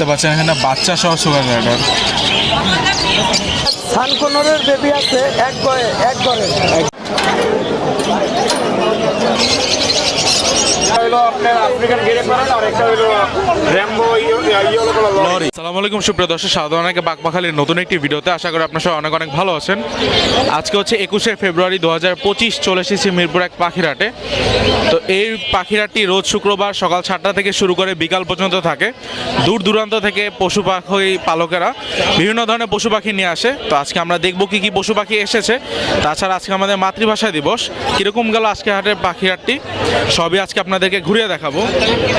দেখতে পাচ্ছেন এখানে বাচ্চা সহ সুগার রাইডার বেবি আছে এক গড়ে এক গড়ে নতুন একটি ভিডিওতে আশা করি আপনার অনেক অনেক ভালো আছেন। আজকে হচ্ছে একুশে ফেব্রুয়ারি পঁচিশ, চলে এসেছি মিরপুর এক তো এই পাখিরাটটি রোজ শুক্রবার সকাল থেকে শুরু করে বিকাল পর্যন্ত থাকে। দূর দূরান্ত থেকে পশু পাখি পালকেরা বিভিন্ন ধরনের পশু পাখি নিয়ে আসে। তো আজকে আমরা দেখব কি কি পশু পাখি এসেছে। তাছাড়া আজকে আমাদের মাতৃভাষা দিবস। কীরকম গেল আজকে হাটের পাখিহাটটি সবই আজকে আপনাদেরকে ঘুরিয়ে দেখাবো।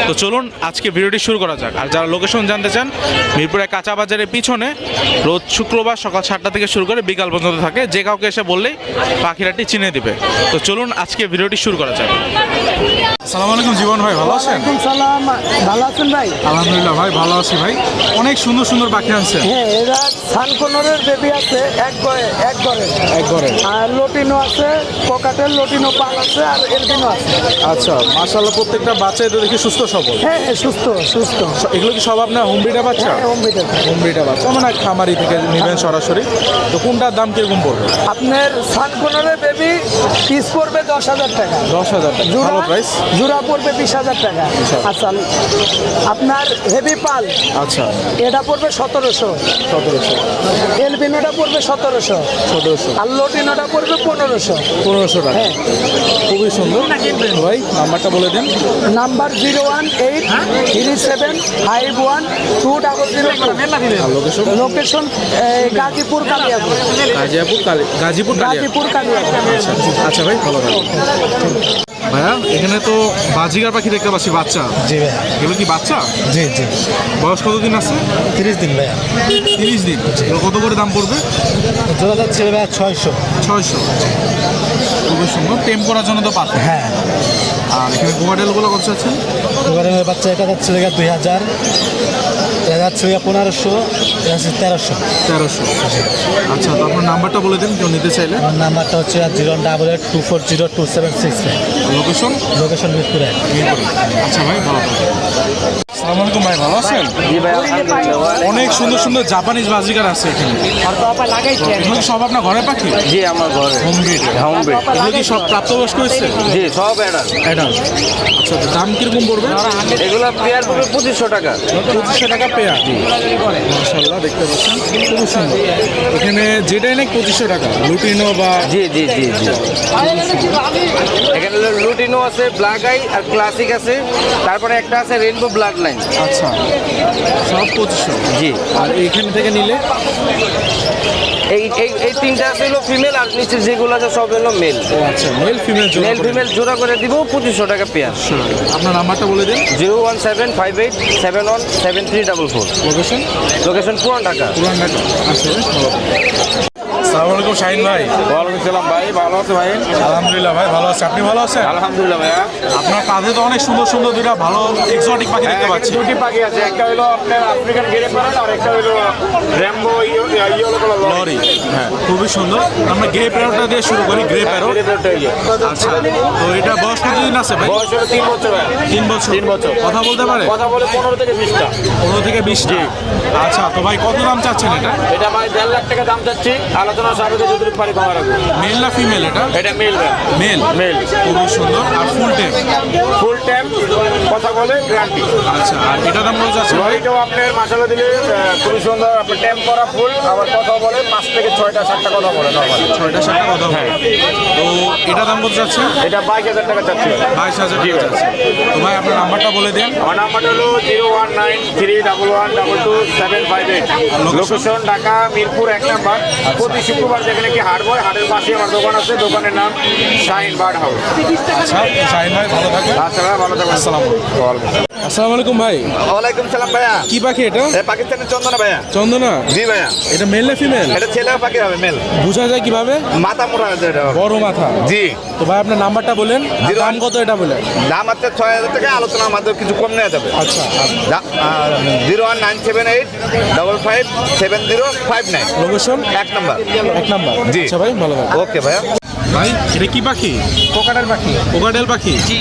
তো চলুন আজকে ভিডিওটি শুরু করা যাক। আর যারা লোকেশন জানতে চান মিরপুরের কাঁচা বাজারের পিছনে রোজ শুক্রবার সকাল সাতটা থেকে শুরু করে বিকাল পর্যন্ত থাকে। যে কাউকে এসে বললেই পাখিরাটি চিনে দিবে। তো চলুন আজকে ভিডিওটি শুরু করা যাক। আসসালামু আলাইকুম জীবন ভাই ভালো আছেন? সালাম। ভালো আছেন ভাই? আলহামদুলিল্লাহ ভাই ভালো আছি ভাই। অনেক সুন্দর সুন্দর পাখি আনছেন। হ্যাঁ এরা সানকোনরের বেবি আছে এক গড়ে এক গড়ে একবারে আর লটিনো আছে পকাটের লটিনো পাল আছে আর এলবিনো আছে। আচ্ছা মাশাআল্লাহ প্রত্যেকটা বাচ্চাই তো দেখি সুস্থ সবল? হ্যাঁ হ্যাঁ, সুস্থ সুস্থ। এগুলো কি সব আপনার হোম ব্রিডার বাচ্চা? হ্যাঁ হোম বিটের হোম ব্রিডার বাচ্চা মানে খামারি থেকে নেবেন সরাসরি? তো কোনটার দাম কীরকম পড়বে? আপনার সানকোনরের বেবি পিস পড়বে দশ হাজার টাকা। দশ হাজার টাকা। জোড়া প্রাইস জোড়া পড়বে বিশ হাজার টাকা। আচ্ছা আপনার হেভি পাল আচ্ছা। এটা পড়বে সতেরোশো। সতেরোশো। এলবিনোটা পড়বে সতেরোশো। সতেরোশো। আর লটিনোটা পড়বে পনেরোশো। পনেরোশো টাকা। হ্যাঁ। খুবই সুন্দর। ভাই নাম্বারটা বলে দেন। Number zero one eight three seven five one two double zero location location Gazipur Kaliapur Gaziapur Kali Gazipur Gazipur Kaliapur আচ্ছা আচ্ছা ভাই ভালো থাকবেন ভাইয়া এখানে তো বাজিগার পাখি দেখতে পাচ্ছি বাচ্চা। জি ভাইয়া। এগুলো কি বাচ্চা? জি জি। বয়স কতদিন আছে? তিরিশ দিন ভাইয়া। তিরিশ দিন। কত করে দাম পড়বে? জোড়া যাচ্ছে ভাইয়া ছয়শো। ছয়শো। খুবই সুন্দর টেম করার জন্য তো পাচ্ছে হ্যাঁ। আর এখানে গোয়াডেলগুলো কত আছেন এবারে বাচ্চা এটা যাচ্ছে ভাইয়া দুই হাজার এটা যাচ্ছে ভাইয়া পনেরোশো এটা হচ্ছে তেরোশো। তেরোশো। আচ্ছা তো আপনার নাম্বারটা বলে দিন কেউ নিতে চাইলে। আমার নাম্বারটা হচ্ছে zero double eight two four zero two seven six location? Location মিরপুরে। আচ্ছা ভাই ভালো থাকবেন। আসসালামু আলাইকুম ভাই ভালো আছেন? অনেক সুন্দর সুন্দর জাপানিজ বাজিকার আছে এখানে। এগুলো সব আপনার ঘরে পাখি? জি আমার ঘরে। হোম ব্রিড হোম ব্রিড এগুলো কি সব প্রাপ্তবয়স্ক হয়েছে? জি সব অ্যাডাল অ্যাডাল্ট আচ্ছা দাম কীরকম পড়বে? এগুলো পেয়ার পড়বে পঁচিশশো টাকা। পঁচিশশো টাকা পেয়ার মাশাল্লাহ দেখতে পাচ্ছেন। খুবই সুন্দর। এখানে যেটাই নাকি পঁচিশশো টাকা। লুটিনো বা জি জি জি জি। এখানে রুটিনও আছে ব্ল্যাক আই আর ক্লাসিক আছে। তারপরে একটা আছে রেনবো ব্লাড লাইন আচ্ছা। সব পঁচিশশো? জি। আর এইখান থেকে নিলে? এই এই এই তিনটা হলো ফিমেল আর নিচে যেগুলো আছে সব হলো মেল ও আচ্ছা মেল ফিমেল মেল ফিমেল জোড়া করে দিব পঁচিশশো টাকা পেয়ার। আপনার নাম্বারটা বলে দিন। Zero one seven five eight seven one seven three double four. Location location Puran Dhaka. Puran Dhaka. আচ্ছা আলাইকুম শাহিন ভাই। ওয়ালাইকুম সালাম ভাই ভালো আছে ভাই? আলহামদুলিল্লাহ ভাই ভালো আছে। আপনি ভালো আছেন? আলহামদুলিল্লাহ ভাইয়া। আপনার কাঁধে তো অনেক সুন্দর সুন্দর দুটা ভালো এক্সোটিক পাখি দেখতে পাচ্ছি। দুটি পাখি আছে একটা হলো আপনার আফ্রিকান গেরে প্যারেন্ট আর একটা হলো র্যাম্বো ইয়েলো কালার লরি হ্যাঁ খুবই সুন্দর। আমরা গ্রে প্যারোটা দিয়ে শুরু করি গ্রে প্যারো আচ্ছা তো এটা বয়স কতদিন আছে ভাই? বয়স হলো তিন বছর ভাই তিন বছর। তিন বছর। কথা বলতে পারে? কথা বলে পনেরো থেকে বিশটা। পনেরো থেকে বিশটি। আচ্ছা তো ভাই কত দাম চাচ্ছেন এটা? এটা ভাই দেড় লাখ টাকা দাম চাচ্ছি। আলোচনা সাপেক্ষে যদি পারি কমা রাখব মেল না ফিমেল এটা? এটা মেল মেল মেল খুবই সুন্দর। আর ফুল টেম ফুল টাইম কথা বলে গ্যারান্টি আচ্ছা আর এটা দাম যাচ্ছে ভাই লরিটাও আপনার মাসালা দিলে খুবই সুন্দর। আপনার ট্যাম্প করা ফুল আবার কথা বলে পাঁচ থেকে ছয়টা সাতটা কথা বলে নর্মালি ছয়টা সাতটা কথা বলে। তো এটা দাম কত যাচ্ছে? এটা বাইশ হাজার টাকা চাচ্ছি বাইশ হাজার টাকা যাচ্ছে। তো ভাই আপনার নাম্বারটা বলে দেন। আমার নাম্বার হলো zero one nine three double one double two seven five eight. Location Dhaka Mirpur এক নাম্বার। প্রতি শুক্রবার যেখানে কি হাট বয় হাটের পাশে আমার দোকান আছে দোকানের নাম শাইন বার্ড হাউস। আচ্ছা শাহিন ভাই ভালো থাকবেন আচ্ছা ভাই, ভালো থাকবেন আসসালামু আলাইকুম। আসসালামু আলাইকুম ভাই। ওয়ালাইকুম সালাম ভাইয়া। কি পাখি এটা? এ পাকিস্তানের চন্দনা ভাইয়া। চন্দনা? জি ভাইয়া। এটা মেল না ফিমেল? এটা ছেলে পাখি হবে মেল। বোঝা যায় কীভাবে? মাথা মোড়া আছে এটা। বড় মাথা। জি। তো ভাই আপনার নাম্বারটা বলেন। দাম কত এটা বলেন? দাম আছে ছয় হাজার টাকা আলোচনার মাধ্যমে কিছু কম নেওয়া যাবে। আচ্ছা zero one nine seven eight double five seven zero five nine. Location? এক নাম্বার। এক নাম্বার। জি। আচ্ছা ভাই ভালো থাকবেন ওকে ভাইয়া। ভাই এটা কি পাখি? কোকাটার পাখি। কোকাডেল পাখি? জি।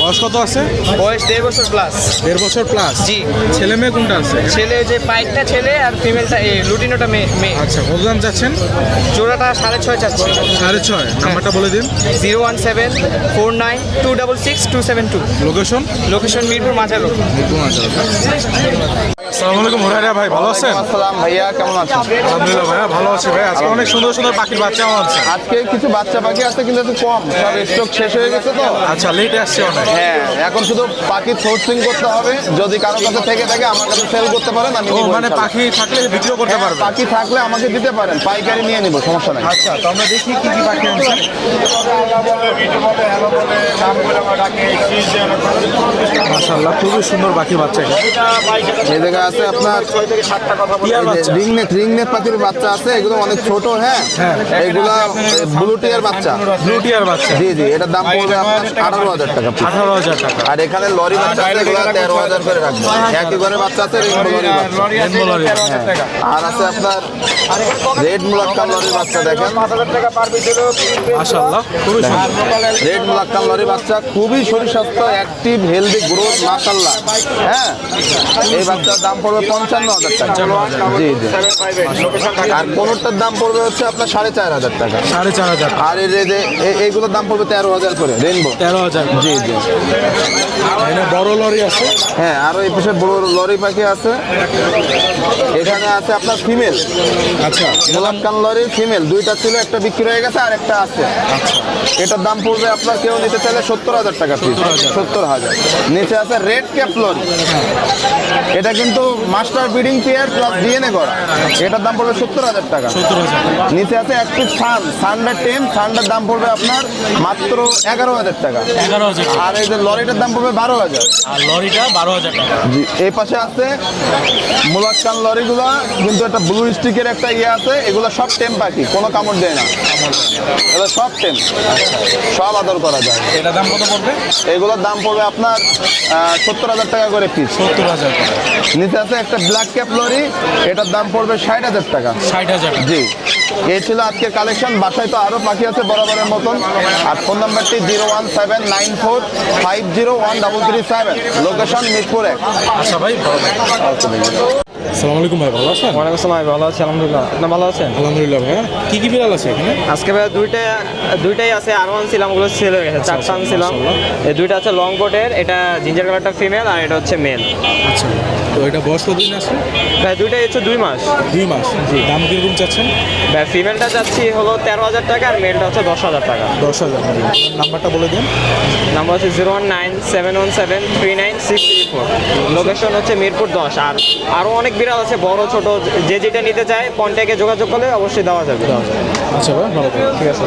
বয়স কত আছে? বয়স দেড় বছর প্লাস দেড় বছর প্লাস জি। ছেলে মেয়ে কোনটা আছে? ছেলে যে পাইকটা ছেলে আর ফিমেলটা এই লুটিনোটা মেয়ে মেয়ে। আচ্ছা কত দাম চাচ্ছেন জোড়াটা সাড়ে ছয় চাচ্ছি। সাড়ে ছয়। নাম্বারটা বলে দিন। Zero one seven four nine two double six two seven two. Location location Mirpur মাঝারো। আসসালামু আলাইকুম হুরাইরা ভাই ভালো আছেন? আসসালাম ভাইয়া কেমন আছেন? আলহামদুলিল্লাহ ভাইয়া ভালো আছি ভাই। আজকে অনেক সুন্দর সুন্দর পাখির বাচ্চা আমার আছে। আজকে কিছু বাচ্চা পাখি আছে কিন্তু একটু কম। সব স্টক শেষ হয়ে গেছে তো। আচ্ছা লেট আসছে অনেক। হ্যাঁ এখন শুধু পাখি সোর্সিং করতে হবে। যদি কারও কাছে থেকে থাকে আমার কাছে সেল করতে পারেন আমি ও মানে পাখি থাকলে বিক্রিও করতে হ্যাঁ, পাখি থাকলে আমাকে দিতে পারেন পাইকারি নিয়ে নিবো সমস্যা নাই। আচ্ছা তো আমরা দেখি কি কি পাখি আনছেন মাশাআল্লাহ খুবই সুন্দর পাখি বাচ্চা। এই আছে আপনার পাখির বাচ্চা আছে এগুলো অনেক ছোট হ্যাঁ? এগুলা ব্লু টিয়ার বাচ্চা। ব্লু টিয়ার বাচ্চা। জি জি এটার দাম পড়বে আপনার আঠারো হাজার টাকা আঠারো হাজার টাকা। আর এখানে লরি বাচ্চা আছে এগুলো তেরো হাজার করে রাখব। একই ঘরে বাচ্চা আছে লরি লরি। আর আছে আপনার রেড মুলাক্কাম লরির বাচ্চা দেখেন। মাশাআল্লাহ খুবই রেড মুলাক্কাম লরির বাচ্চা খুবই শরীর স্বাস্থ্য অ্যাক্টিভ হেলদি গ্রোথ মাশাল্লাহ হ্যাঁ? এই বাচ্চার দাম পড়বে পঞ্চান্ন হাজার টাকা। জি জি। আর কোনোটার দাম পড়বে হচ্ছে আপনার সাড়ে চার হাজার টাকা। সাড়ে চার হাজার আর এই যে এইগুলোর দাম পড়বে তেরো হাজার করে রেনবো তেরো হাজার জি জি। বড় লরি আছে? হ্যাঁ আরও এই পাশে বড় লরি পাখি আছে। এখানে আছে আপনার ফিমেল আচ্ছা। মুলাক্কান লরি ফিমেল দুইটা ছিল একটা বিক্রি হয়ে গেছে আর একটা আছে এটার দাম পড়বে আপনার কেউ নিতে চাইলে সত্তর হাজার টাকা পিস সত্তর হাজার। নিচে আছে রেড ক্যাপ লরি। এটা কিন্তু master breeding pair plus DNA করা। এটার দাম পড়বে সত্তর হাজার টাকা। নিচে আছে একটি সান সানডা টেন সানডার দাম পড়বে আপনার মাত্র এগারো হাজার টাকা। এগারো হাজার আর এই যে লরিটার দাম পড়বে বারো হাজার। আর লরিটা বারো হাজার টাকা। জি এই পাশে আছে মুলাক্কান লরিগুলা কিন্তু একটা ব্লু স্টিকের একটা ইয়ে আছে এগুলো সব টেম পাখি কোনো কামড় দেয় না। এগুলো সব টেম সব আদর করা যায়। এটা দাম কত পড়বে? এগুলোর দাম পড়বে আপনার সত্তর হাজার টাকা করে পিস সত্তর হাজার টাকা। নিচে আছে একটা ব্ল্যাক ক্যাপ লরি এটার দাম পড়বে ষাট হাজার টাকা। ষাট হাজার জি। এই ছিল আজকের কালেকশন বাসায় তো আরও পাখি আছে বরাবরের মতন। আর ফোন নাম্বারটি zero one seven nine four five zero one double three seven. Location Mirpur. এক আচ্ছা ভাই ভালো আসসালামু আলাইকুম ভাই ভালো আছেন? ওয়ালাইকুম আসসালাম ভালো আছি আলহামদুলিল্লাহ। আপনি ভালো আছেন? আলহামদুলিল্লাহ ভাইয়া। কি কি বিড়াল আছে এখানে? আজকে ভাই দুইটা দুইটাই আছে ওগুলো সেল হয়ে গেছে চারটা আনছিলাম এই দুইটা আছে লং কোটের এটা জিঞ্জার কালারটা ফিমেল আর এটা হচ্ছে মেল আচ্ছা। তো এটা বয়স কতদিন আছে? ভাই দুইটাই হচ্ছে দুই মাস। দুই মাস জি। দাম কীরকম চাচ্ছেন? ভাই ফিমেলটা যাচ্ছি হলো তেরো হাজার টাকা আর মেলটা হচ্ছে দশ হাজার টাকা। দশ হাজার নাম্বারটা বলে দিন। নাম্বার হচ্ছে zero one nine seven one seven three nine six three four. Location হচ্ছে মিরপুর দশ। আর আরও অনেক বিড়াল আছে বড় ছোট যে যেটা নিতে চায় কন্ট্যাক্টে যোগাযোগ করলে অবশ্যই দেওয়া যাবে। আচ্ছা ভালো ঠিক আছে।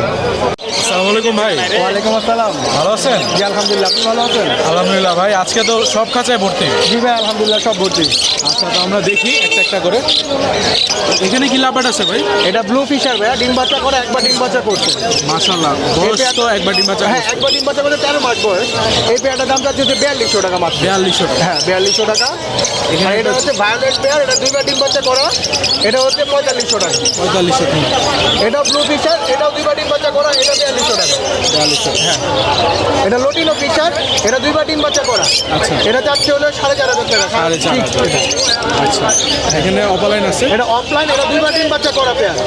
আসসালামু আলাইকুম ভাই। ওয়ালাইকুম আসসালাম। ভালো আছেন? জি আলহামদুলিল্লাহ আপনি ভালো আছেন? আলহামদুলিল্লাহ ভাই আজকে তো সব খাঁচায় ভর্তি। জি ভাই আলহামদুলিল্লাহ সব ভর্তি। আচ্ছা তো আমরা দেখি একটা একটা করে। এখানে কি লাভবাট আছে ভাই? এটা ব্লু ফিশার ভাইয়া ডিম বাচ্চা করে একবার ডিম বাচ্চা করছে। মাশাল্লাহ বয়স তো একবার ডিম বাচ্চা হ্যাঁ একবার ডিম বাচ্চা করে তেরো মাস বয়স। এই পেয়ারটার দাম যাচ্ছে বিয়াল্লিশশো টাকা মাত্র। বিয়াল্লিশশো টাকা। হ্যাঁ বিয়াল্লিশশো টাকা। আর এটা হচ্ছে ভায়োলেট পেয়ার এটা দুইবার ডিম বাচ্চা করা। এটা হচ্ছে পঁয়তাল্লিশশো টাকা। পঁয়তাল্লিশশো টাকা। এটাও ব্লু ফিশার এটাও দুইবার ডিম বাচ্চা করা এটা বিয়াল্লিশশো টাকা। বিয়াল্লিশশো হ্যাঁ। এটা লোটিনো ফিশার এটা দুইবার ডিম বাচ্চা করা। আচ্ছা। এটা যাচ্ছে হলো সাড়ে চার হাজার টাকা। সাড়ে চার। এটা। আচ্ছা। এখানে অপালাইন আছে? এটা অফলাইন এটা দুইবার ডিম বাচ্চা করা পেয়ার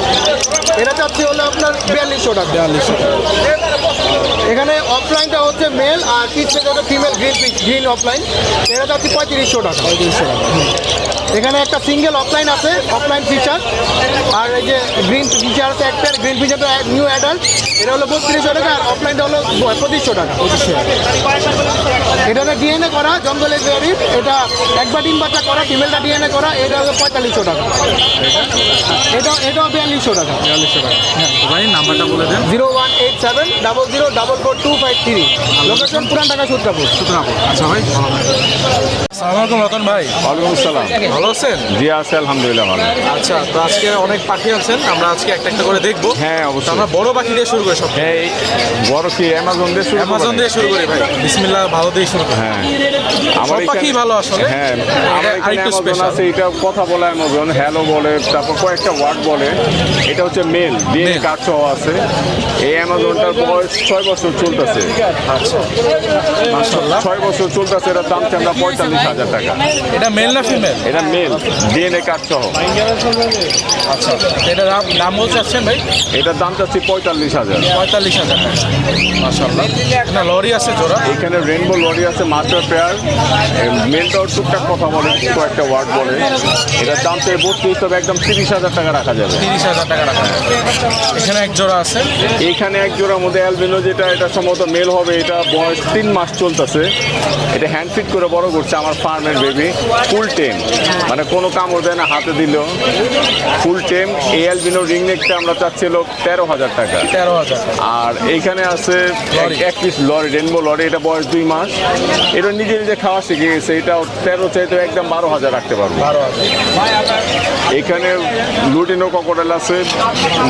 এটা যাচ্ছে হলো আপনার বিয়াল্লিশশো টাকা। বিয়াল্লিশশো এখানে অফলাইনটা হচ্ছে মেল আর হচ্ছে ফিমেল গ্রিন গ্রিন অফলাইন এটা যাচ্ছে পঁয়ত্রিশশো টাকা। পঁয়ত্রিশশো টাকা। এখানে একটা সিঙ্গেল অফলাইন আছে অফলাইন ফিচার আর এই যে গ্রিন ফিচার আছে একটা গ্রিন ফিচারটা নিউ অ্যাডাল্ট এটা হলো বত্রিশশো টাকা আর অফলাইনটা হলো পঁচিশশো টাকা। পঁচিশশো এটা হলো ডিএনএ করা জঙ্গলে জরিপ এটা একবার ডিম বাচ্চা করা ফিমেলটা ডিএনএ করা এটা হলো পঁয়তাল্লিশশো টাকা। এটা এটাও বিয়াল্লিশশো টাকা। বিয়াল্লিশশো টাকা। ভাই নাম্বারটা বলে দেন। Zero one eight seven double zero double four two five three. Location Puran Dhaka Sutrapur. সুতরাং আচ্ছা ভাই ভালো। থাকবেন। আলাইকুম রতন ভাই। ওয়ালাইকুম আসসালাম ভালো আছেন? জি আছে আলহামদুলিল্লাহ ভালো। আচ্ছা তো আজকে অনেক পাখি আছেন আমরা আজকে একটা একটা করে দেখব। হ্যাঁ অবশ্যই। আমরা বড় পাখি দিয়ে শুরু করি সব। হ্যাঁ বড় কি অ্যামাজন দিয়ে শুরু অ্যামাজন দিয়ে শুরু করি ভাই। বিসমিল্লাহ ভালো দিয়ে শুরু হ্যাঁ। সব পাখি ভালো আসলে। হ্যাঁ আমার এটা আরেকটু আছে এটা কথা বলে অ্যামাজন হ্যালো বলে তারপর কয়েকটা ওয়ার্ড বলে। এটা হচ্ছে মেল ডিএনএ Male। কার্ড সহ আছে। এই অ্যামাজনটার বয়স ছয় বছর চলতেছে। আচ্ছা। ছয় বছর চলতেছে এটার দাম আমরা পঁয়তাল্লিশ হাজার টাকা। এটা মেল না ফিমেল এটা মেল ডিএনএ কার্ড সহ। আচ্ছা এটা দাম দাম চাচ্ছেন ভাই? এটার দাম চাচ্ছি পঁয়তাল্লিশ হাজার। পঁয়তাল্লিশ হাজার মাশাআল্লাহ। না লরি আছে জোড়া। এখানে রেনবো লরি আছে মাস্টার পেয়ার মেলটাও টুকটাক কথা বলে কয়েকটা ওয়ার্ড বলে। এটার দাম থেকে বত্রিশ তবে একদম তিরিশ হাজার টাকা রাখা যাবে। তিরিশ হাজার টাকা রাখা যাবে। এখানে এক জোড়া আছে। এখানে এক জোড়ার মধ্যে অ্যালবিনো যেটা এটা সম্ভবত মেল হবে এটা বয়স তিন মাস চলতেছে। এটা হ্যান্ড ফিট করে বড় করছে আমার ফার্মের বেবি ফুল টেম মানে কোনো কামড় দেয় না হাতে দিল ফুল টেম এই অ্যালবিনো রিং নেকটা আমরা চাচ্ছিল তেরো হাজার টাকা। তেরো হাজার আর এইখানে আছে এক- পিস লরি রেনবো লরি এটা বয়স দুই মাস। এটা নিজে নিজে খাওয়া শিখে গেছে এটা তেরো চাইতে একদম বারো হাজার রাখতে পারব। বারো হাজার। এখানে লুটিনো ককটেল আছে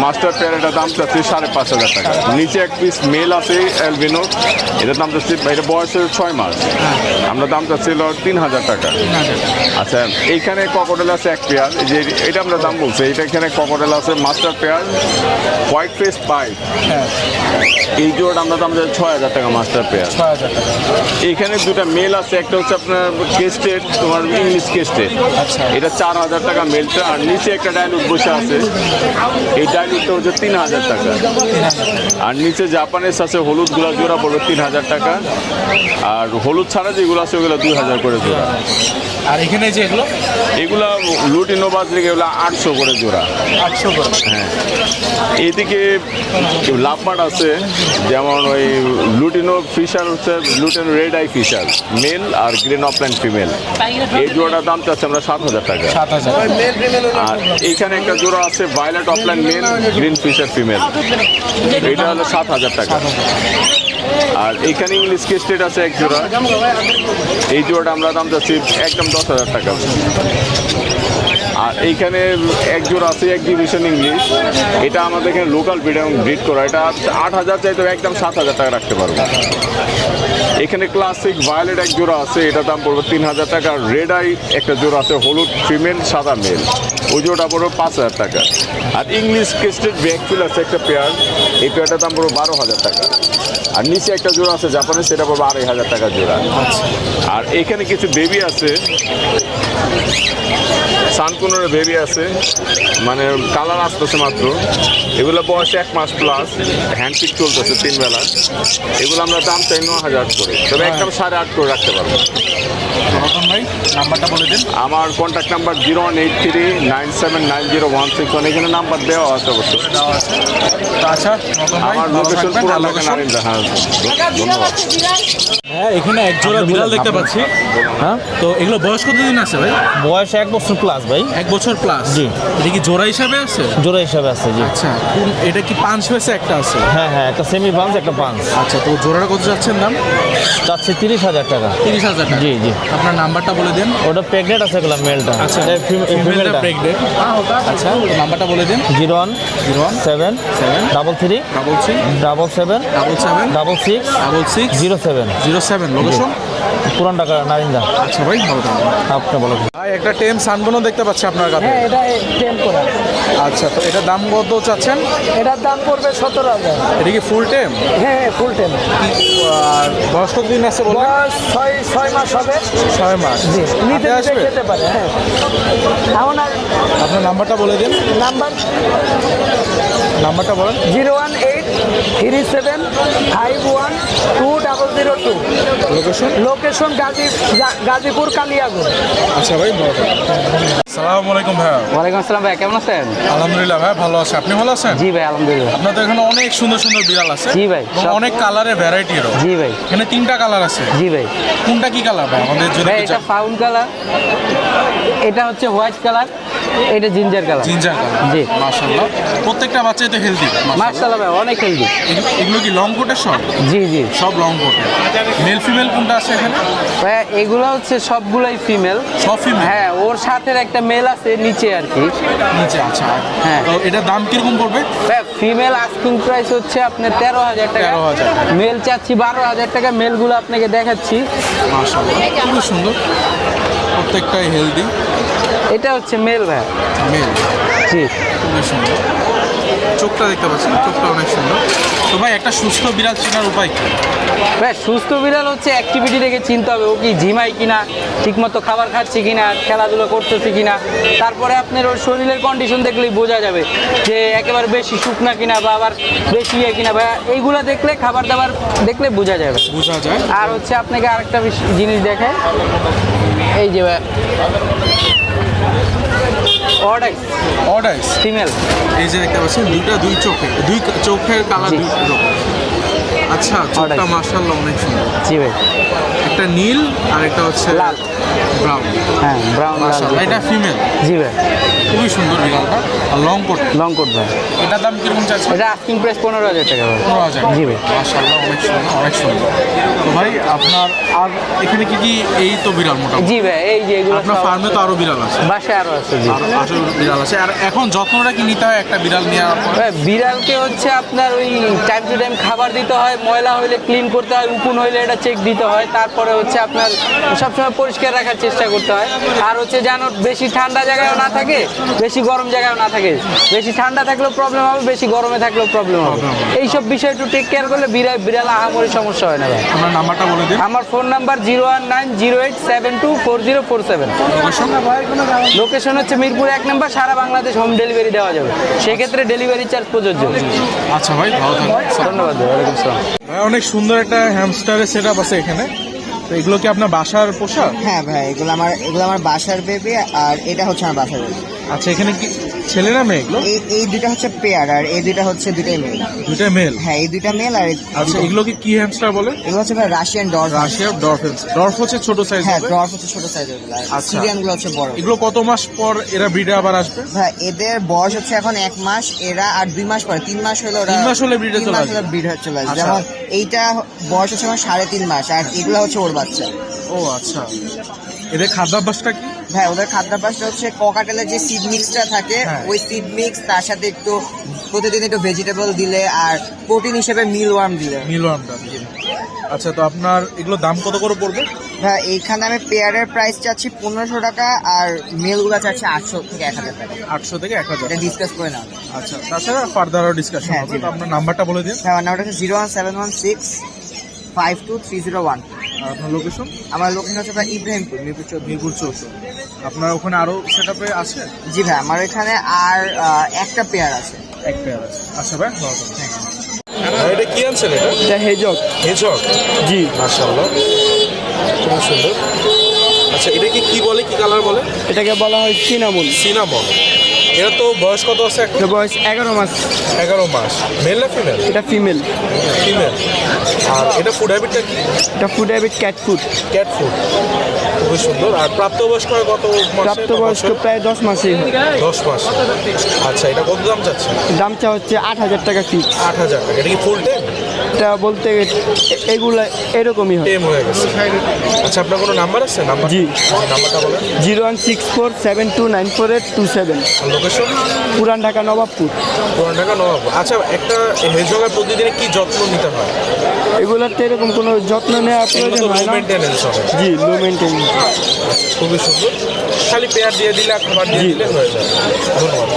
মাস্টার পেয়ার এটা দাম চাচ্ছি সাড়ে পাঁচ হাজার টাকা। নিচে এক পিস মেল আছে অ্যালবিনো এটার দাম চাচ্ছি এটা বয়স ছয় মাস। আমরা দাম চাচ্ছি চাচ্ছিল তিন হাজার টাকা। আচ্ছা এইখানে ককটেল আছে এক পেয়ার যে এটা আমরা দাম বলছি এটা এখানে ককটেল আছে master pair white face pied এই জোড়াটা আমরা দাম চাচ্ছি ছয় হাজার টাকা মাস্টার পেয়ার এখানে দুটো মেল আছে একটা হচ্ছে আপনার কেস্টেড তোমার ইংলিশ কেস্টেড আচ্ছা। এটা চার হাজার টাকা মেলটা আর নিচে একটা ডাইলুট বসে আছে। এই ডাইলুটটা হচ্ছে তিন হাজার টাকা আর নিচে জাপানের আছে হলুদগুলা জোড়া পড়বে তিন হাজার টাকা। আর হলুদ ছাড়া যেগুলো আছে ওগুলো দুই হাজার করে জোড়া আর এখানে যে এগুলো? এগুলা লুটিনো বাজরে এগুলো আটশো করে জোড়া। আটশো করে। হ্যাঁ। এইদিকে লাভবার্ড আছে যেমন ওই লুটিনো ফিশার হচ্ছে lutino red eye Fischer male আর গ্রিন অফল্যান্ড ফিমেল। এই জোড়াটার দাম চাচ্ছে আমরা সাত হাজার টাকা। আর এইখানে একটা জোড়া আছে violet opaline male green Fischer female. এটা হলো সাত হাজার টাকা। আর এইখানে ইংলিশ কেস্টেড আছে এক জোড়া। এই জোড়াটা আমরা দাম চাচ্ছি একদম দশ হাজার টাকা। আর এইখানে এক আছে আছে এক্সিবিশন ইংলিশ এটা আমাদের এখানে লোকাল ব্রিড এবং ব্রিড করা। এটা আট হাজার চাইতে একদম সাত হাজার টাকা রাখতে পারব। এখানে ক্লাসিক ভায়োলেট এক জোড়া আছে এটা দাম পড়বে তিন হাজার টাকা। রেড আই একটা জোড়া আছে, হলুদ ফিমেল সাদা মেল ওই জোড়াটা পড়বে পাঁচ হাজার টাকা। আর ইংলিশ কেস্টেড ব্যাকফিল আছে একটা পেয়ার এই পেয়ারটার দাম পড়বে বারো হাজার টাকা। আর নিচে একটা জোড়া আছে জাপানে সেটা পড়বে আড়াই হাজার টাকা জোড়া। আর এখানে কিছু বেবি আছে। সানকুনের বেবি আছে মানে কালার আসতেছে মাত্র। এগুলো বয়স এক মাস প্লাস হ্যান্ডপিক চলতেছে তিন বেলা। এগুলো আমরা দাম চাই ন হাজার করে। তবে একদম সাড়ে আট করে রাখতে পারব। নাম্বারটা বলে দিন। আমার contact number zero one eight three nine seven nine zero one six one এখানে নাম্বার দেওয়া আছে অবশ্য। আচ্ছা আমার লোকেশন পুরো নারিন্দা হ্যাঁ ধন্যবাদ। হ্যাঁ এখানে এক জোড়া বিড়াল দেখতে পাচ্ছি। হ্যাঁ তো এগুলো বয়স কতদিন আছে ভাই? বয়স এক বছর প্লাস ভাই। এক বছর প্লাস জি। এটা কি জোড়া হিসাবে আছে? জোড়া হিসাবে আছে জি। আচ্ছা এটা কি পাঁচ পেসে একটা আছে? হ্যাঁ হ্যাঁ একটা সেমি পাঞ্চ একটা পাঞ্চ আচ্ছা তো জোড়াটা কত যাচ্ছেন দাম? চাচ্ছে তিরিশ হাজার টাকা। তিরিশ হাজার টাকা। জি, জি। আপনার নাম্বারটা বলে দিন। ওটা প্রেগনেন্ট আছে এগুলো মেলটা আচ্ছা ফিমেলটা ফিমেলটা প্রেগনেন্ট আচ্ছা নাম্বারটা বলে দিন। Zero one zero one seven seven double three double three double seven double seven double six double six zero seven zero seven. Location Puran Dhaka Narinda আচ্ছা ভাই ভালো থাকবেন। আপনি বলো ভাই একটা টেম সানগুলো দেখতে পাচ্ছি আপনার কাছে। হ্যাঁ এটা টেম করা আচ্ছা তো এটা দাম কত চাচ্ছেন? এটার দাম পড়বে সতেরো হাজার। এটা কি ফুল টেম? হ্যাঁ ফুল টেম। আর বয়স দিন আছে বয়স ছয় ছয় মাস হবে। ছয় মাস। জি নিতে আসবে যেতে পারে হ্যাঁ। আপনার নাম্বারটা বলে দিন। নাম্বার নাম্বারটা বলেন। Zero one eight three seven five one two double zero two. Location location Gazi Gazipur Kaliaganj. আচ্ছা ভাই সালামু আলাইকুম ভাই ওয়ালাইকুম আসসালাম ভাই কেমন আছেন? আলহামদুলিল্লাহ ভাই ভালো আছে। আপনি ভালো আছেন? জি ভাই আলহামদুলিল্লাহ। আপনাদের এখানে অনেক সুন্দর সুন্দর বিড়াল আছে জি ভাই, অনেক কালারের ভ্যারাইটিরও জি ভাই। এখানে তিনটা কালার আছে। জি ভাই। কোনটা কি কালার ভাই? আমাদের যদি এটা ফাউন কালার এটা হচ্ছে হোয়াইট কালার। এটা জিঞ্জার কালার জিঞ্জার কালার জি। মাশাআল্লাহ। প্রত্যেকটা বাচ্চাই তো হেলদি মার্শাল্লাহ ভাই অনেক হেলদি এগুলো কি লং কোটের সব জি জি। সব লং কোটের মেল ফিমেল কোনটা আছে এখানে? ভাই এগুলো হচ্ছে সবগুলাই ফিমেল সব ফিমেল হ্যাঁ ওর সাথে একটা মেল আছে নিচে আর কি। নিচে আচ্ছা। হ্যাঁ। তো এটার দাম কীরকম পড়বে? ভাই ফিমেল আস্কিং প্রাইস হচ্ছে আপনার তেরো হাজার টাকা। 13,000 মেল চাচ্ছি বারো হাজার টাকা মেলগুলো আপনাকে দেখাচ্ছি। মাশাআল্লাহ। খুবই সুন্দর। প্রত্যেকটাই হেলদি এটা হচ্ছে মেল ভাই মেল জি। খুবই সুন্দর। চোখটা দেখতে পাচ্ছেন চোখটা অনেক সুন্দর। তো ভাই একটা সুস্থ বিড়াল চেনার উপায় কি? ভাই সুস্থ বিড়াল হচ্ছে অ্যাক্টিভিটি দেখে চিনতে হবে ও কি ঝিমাই কিনা ঠিকমতো খাবার খাচ্ছে কিনা খেলাধুলো করতেছে কিনা। তারপরে আপনার ওর শরীরের কন্ডিশন দেখলেই বোঝা যাবে যে একেবারে বেশি শুকনা কিনা বা আবার বেশি ইয়ে কিনা। ভাই এইগুলো দেখলে খাবার দাবার দেখলে বোঝা যাবে। বোঝা যায়। আর হচ্ছে আপনাকে আরেকটা জিনিস দেখায় এই যে অর্ডার অর্ডাইস ফিমেল এই যে দেখতে পাচ্ছেন দুইটা দুই চোখে দুই চোখের কালার দুই রকম আচ্ছা চোখটা. মার্শাল্লাহ অনেক সুন্দর। জি ভাই। একটা নীল আর একটা হচ্ছে লাল। ব্রাউন। হ্যাঁ ব্রাউন মার্শাল্লাহ এটা ফিমেল? জি ভাই। খুবই সুন্দর বিড়ালটা। আর লং কোট লং কোট ভাই। এটার দাম কীরকম চাচ্ছে এটা আস্কিং প্রাইস পনেরো হাজার টাকা ভাই। পনেরো হাজার। জি ভাই। মার্শাল্লাহ অনেক সুন্দর অনেক সুন্দর। তো ভাই আপনার আর এখানে কি কি এই তো বিড়াল মোটামুটি? জি ভাই এই যে এগুলো আপনার ফার্মে তো আরও বিড়াল আছে। বাসায় আরও আছে জি। আরও আরও বিড়াল আছে। আর এখন যত্নটা কি নিতে হয় একটা বিড়াল নেওয়ার পর? বিড়ালকে হচ্ছে আপনার ওই টাইম টু টাইম খাবার দিতে হয় ময়লা হইলে ক্লিন করতে হয় উকুন হইলে এটা চেক দিতে হয় তারপরে হচ্ছে আপনার সবসময় পরিষ্কার রাখার চেষ্টা করতে হয়। আর হচ্ছে যেন বেশি ঠান্ডা জায়গায়ও না থাকে বেশি গরম জায়গায়ও না থাকে। বেশি ঠান্ডা থাকলেও প্রবলেম হবে বেশি গরমে থাকলেও প্রবলেম হবে। এইসব বিষয় একটু টেক কেয়ার করলে বিড়াল বিড়াল আহামরি সমস্যা হয় না ভাই। আপনার নাম্বারটা বলে দিন। আমার phone number zero one nine zero eight seven two four zero four seven location হচ্ছে মিরপুর এক নম্বর সারা বাংলাদেশ হোম ডেলিভারি দেওয়া যাবে। সেক্ষেত্রে ডেলিভারি চার্জ প্রযোজ্য। আচ্ছা ভাই ভালো থাকবেন। ধন্যবাদ ওয়ালাইকুম আসসালাম। অনেক সুন্দর একটা হ্যামস্টারের সেট আপ আছে এখানে। তো এগুলো কি আপনার বাসার পোশাক? হ্যাঁ ভাই, এগুলো আমার এগুলো আমার বাসার বেবি আর এটা হচ্ছে আমার বাসার বেবি আচ্ছা এখানে কি ছেলে না মেয়ে এগুলো? এই এই দুইটা হচ্ছে পেয়ার আর এই দুইটা হচ্ছে দুইটাই মেল দুইটা মেল হ্যাঁ এই দুইটা মেল আর আচ্ছা এগুলো কি হ্যামস্টার বলে? এগুলো হচ্ছে রাশিয়ান ডর রাশিয়া ডরফ ডরফ হচ্ছে ছোট সাইজ হ্যাঁ হবে? ডর হচ্ছে ছোট আর আচ্ছা। গুলো হচ্ছে বড়। এগুলো কত মাস পর এরা ব্রিডে আবার আসবে? ভাই এদের বয়স হচ্ছে এখন এক মাস এরা আর দুই মাস পরে। তিন মাস হলে তিন মাস হলে তিন চলে আসবে। ব্রিড হয়ে চলে আসবে। যেমন এইটা বয়স হচ্ছে এখন সাড়ে তিন মাস আর এগুলো হচ্ছে ওর বাচ্চা। ও আচ্ছা। এদের খাদ্যাভ্যাসটা কি? হ্যাঁ ওদের খাদ্যাভ্যাসটা হচ্ছে ককাটেলের যে সিড মিক্সটা থাকে হ্যাঁ। ওই সিড মিক্স তার সাথে একটু প্রতিদিন একটু ভেজিটেবল দিলে আর প্রোটিন হিসেবে মিল ওয়ার্ম দিলে মিলওয়ামটা আচ্ছা তো আপনার এগুলো দাম কত করে পড়বে? হ্যাঁ এইখানে আমি পেয়ারের প্রাইস চাচ্ছি পনেরোশো টাকা আর মেলগুলো চাচ্ছি আটশো থেকে এক হাজার টাকা। আটশো থেকে এক হাজার এটা ডিসকাস করে নাও। আচ্ছা তাছাড়া ফার্দার ডিসকাশন হ্যাঁ, হবে। তো আপনার নাম্বারটা বলে দিন। হ্যাঁ আমার নাম্বারটা হচ্ছে zero one seven one six five two three zero one আর আপনার লোকেশন আমার লোকেশন হচ্ছে ভাই ইব্রাহিমপুর মিরপুর চৌধুরী মিরপুর চৌধুরী আপনার ওখানে আরও সেট আপে আছে? জি ভাই আমার এখানে আর একটা পেয়ার আছে। এক পেয়ার আছে। আচ্ছা ভাই ভালো থাকবেন। ভাই, এটা কি আনছেন এটা? এটা হেজক। হেজক? জি। মাশাআল্লাহ। খুব সুন্দর। আচ্ছা এটা কি কি বলে কি কালার বলে? এটাকে বলা হয় সিনামন সিনামন এটা তো বয়স কত আছে এখন? বয়স এগারো মাস। এগারো মাস। মেল না ফিমেল এটা ফিমেল ফিমেল আর এটা ফুড হ্যাবিটটা কি? এটা food habit cat food cat food খুবই সুন্দর। আর প্রাপ্তবয়স্ক কত প্রাপ্তবয়স্ক প্রায় দশ মাসে দশ মাস। আচ্ছা এটা কত দাম চাচ্ছে? দামটা হচ্ছে আট হাজার টাকা ফিক্স আট হাজার টাকা। এটা কি ফুল টাইম এটা বলতে এগুলা এরকমই হয়। টেম হয়ে গেছে। আচ্ছা আপনার কোনো নাম্বার আছে? নাম্বার জি। নাম্বারটা বলেন। Zero one six four seven two nine four eight two seven. Location Puran Dhaka Nawabpur. পুরান ঢাকা নবাব আচ্ছা একটা হেজগার প্রতিদিনে কি যত্ন নিতে হয়? এগুলোর তো এরকম কোনো যত্ন নেওয়া প্রয়োজন হয় না। হবে। জি লো মেনটেন খুবই সুন্দর। খালি পেয়ার দিয়ে দিলে আর খাবার দিয়ে দিলে হয়ে যায়। ধন্যবাদ।